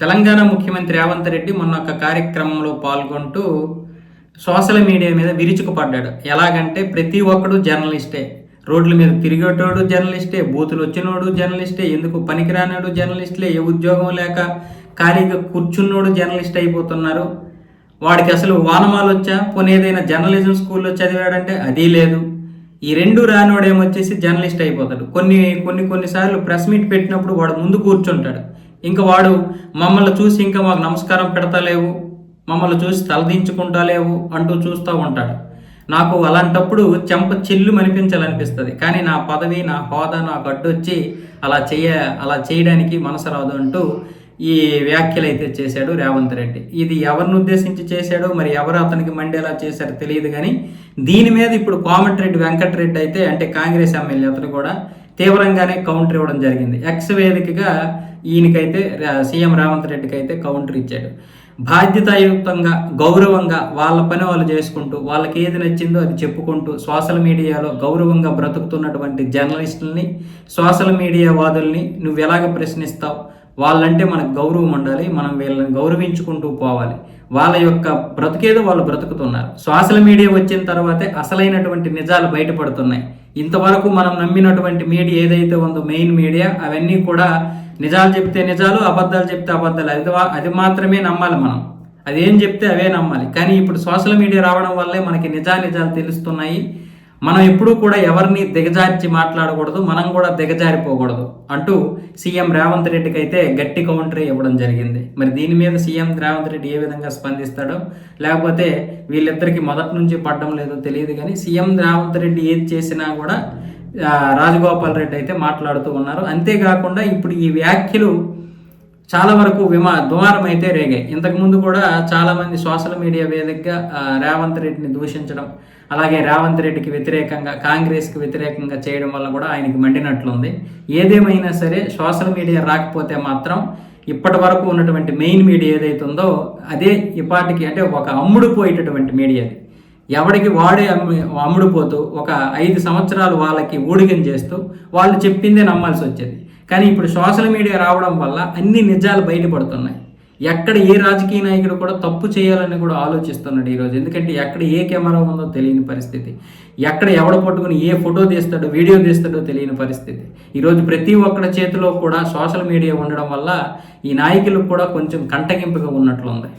తెలంగాణ ముఖ్యమంత్రి రేవంత్ రెడ్డి మొన్న ఒక కార్యక్రమంలో పాల్గొంటూ సోషల్ మీడియా మీద విరుచుకుపడ్డాడు. ఎలాగంటే ప్రతి ఒక్కడు జర్నలిస్టే. రోడ్ల మీద తిరిగేటోడు జర్నలిస్టే బూతులు వచ్చినోడు జర్నలిస్టే ఎందుకు పనికిరానాడు జర్నలిస్టులే ఏ ఉద్యోగం లేక ఖాళీగా కూర్చున్నోడు జర్నలిస్ట్ అయిపోతున్నారు. వాడికి అసలు వానమాలు వచ్చా పోనీ ఏదైనా జర్నలిజం స్కూల్లో చదివాడంటే అది లేదు. ఈ రెండు రానోడేమొచ్చేసి జర్నలిస్ట్ అయిపోతాడు. కొన్ని కొన్ని కొన్నిసార్లు ప్రెస్ మీట్ పెట్టినప్పుడు వాడు ముందు కూర్చుంటాడు. ఇంకా వాడు మమ్మల్ని చూసి ఇంకా మాకు నమస్కారం పెడతలేవు మమ్మల్ని చూసి తలదించుకుంటా లేవు అంటూ చూస్తూ ఉంటాడు. నాకు అలాంటప్పుడు చెంప చెల్లు అనిపించాలనిపిస్తుంది కానీ నా పదవి నా హోదా నాకు అడ్డొచ్చి అలా చేయ అలా చేయడానికి మనసు రాదు అంటూ ఈ వ్యాఖ్యలు అయితే చేశాడు రేవంత్ రెడ్డి. ఇది ఎవరిని ఉద్దేశించి చేశాడో మరి ఎవరు అతనికి మండేలా చేశారో తెలియదు కానీ దీని మీద ఇప్పుడు కోమటిరెడ్డి వెంకటరెడ్డి అయితే అంటే కాంగ్రెస్ ఎమ్మెల్యే అతను కూడా తీవ్రంగానే కౌంటర్ ఇవ్వడం జరిగింది. ఎక్స్ వేదికగా ఈయనకైతే సీఎం రేవంత్ రెడ్డికి అయితే కౌంటర్ ఇచ్చాడు. బాధ్యతాయుక్తంగా గౌరవంగా వాళ్ళ పని వాళ్ళు చేసుకుంటూ వాళ్ళకి ఏది నచ్చిందో అది చెప్పుకుంటూ సోషల్ మీడియాలో గౌరవంగా బ్రతుకుతున్నటువంటి జర్నలిస్టుల్ని సోషల్ మీడియా వాదుల్ని నువ్వు ఎలాగ ప్రశ్నిస్తావు? వాళ్ళంటే మనకు గౌరవం ఉండాలి మనం వీళ్ళని గౌరవించుకుంటూ పోవాలి. వాళ్ళ యొక్క బ్రతికేదో వాళ్ళు బ్రతుకుతున్నారు. సోషల్ మీడియా వచ్చిన తర్వాతే అసలైనటువంటి నిజాలు బయటపడుతున్నాయి. ఇంతవరకు మనం నమ్మినటువంటి మీడియా ఏదైతే ఉందో మెయిన్ మీడియా అవన్నీ కూడా నిజాలు చెప్తే నిజాలు అబద్ధాలు చెప్తే అబద్ధాలు. అది అది మాత్రమే నమ్మాలి మనం. అదేం చెప్తే అవే నమ్మాలి. కానీ ఇప్పుడు సోషల్ మీడియా రావడం వల్లే మనకి నిజా నిజాలు తెలుస్తున్నాయి. మనం ఎప్పుడూ కూడా ఎవరిని దిగజార్చి మాట్లాడకూడదు మనం కూడా దిగజారిపోకూడదు అంటూ సీఎం రేవంత్ రెడ్డికి అయితే గట్టి కౌంటర్ ఇవ్వడం జరిగింది. మరి దీని మీద సీఎం రేవంత్ రెడ్డి ఏ విధంగా స్పందిస్తాడో లేకపోతే వీళ్ళిద్దరికి మొదటి నుంచి పడడం లేదో తెలియదు కానీ సీఎం రేవంత్ రెడ్డి ఏది చేసినా కూడా రాజగోపాల్ రెడ్డి అయితే మాట్లాడుతూ ఉన్నారు. అంతేకాకుండా ఇప్పుడు ఈ వ్యాఖ్యలు చాలా వరకు విమా దుమారం అయితే రేగాయి ఇంతకుముందు కూడా చాలామంది సోషల్ మీడియా వేదికగా రేవంత్ రెడ్డిని దూషించడం అలాగే రేవంత్ రెడ్డికి వ్యతిరేకంగా కాంగ్రెస్కి వ్యతిరేకంగా చేయడం వల్ల కూడా ఆయనకి మండినట్లుంది. ఏదేమైనా సరే సోషల్ మీడియా రాకపోతే మాత్రం ఇప్పటి వరకు ఉన్నటువంటి మెయిన్ మీడియా ఏదైతే ఉందో అదే ఇప్పటికి అంటే ఒక అమ్ముడు పోయేటటువంటి మీడియా ఎవడికి వాడే అమ్ముడుపోతూ ఒక ఐదు సంవత్సరాలు వాళ్ళకి ఊడిగం చేస్తూ వాళ్ళు చెప్పిందే నమ్మాల్సి వచ్చేది. కానీ ఇప్పుడు సోషల్ మీడియా రావడం వల్ల అన్ని నిజాలు బయటపడుతున్నాయి. ఎక్కడ ఏ రాజకీయ నాయకుడు కూడా తప్పు చేయాలని కూడా ఆలోచిస్తున్నాడు ఈరోజు ఎందుకంటే ఎక్కడ ఏ కెమెరా ఉందో తెలియని పరిస్థితి. ఎక్కడ ఎవడ పట్టుకుని ఏ ఫోటో తీస్తాడో వీడియో తీస్తాడో తెలియని పరిస్థితి. ఈరోజు ప్రతి ఒక్కడి చేతిలో కూడా సోషల్ మీడియా ఉండడం వల్ల ఈ నాయకులకు కూడా కొంచెం కంటగింపుగా ఉన్నట్లుంది.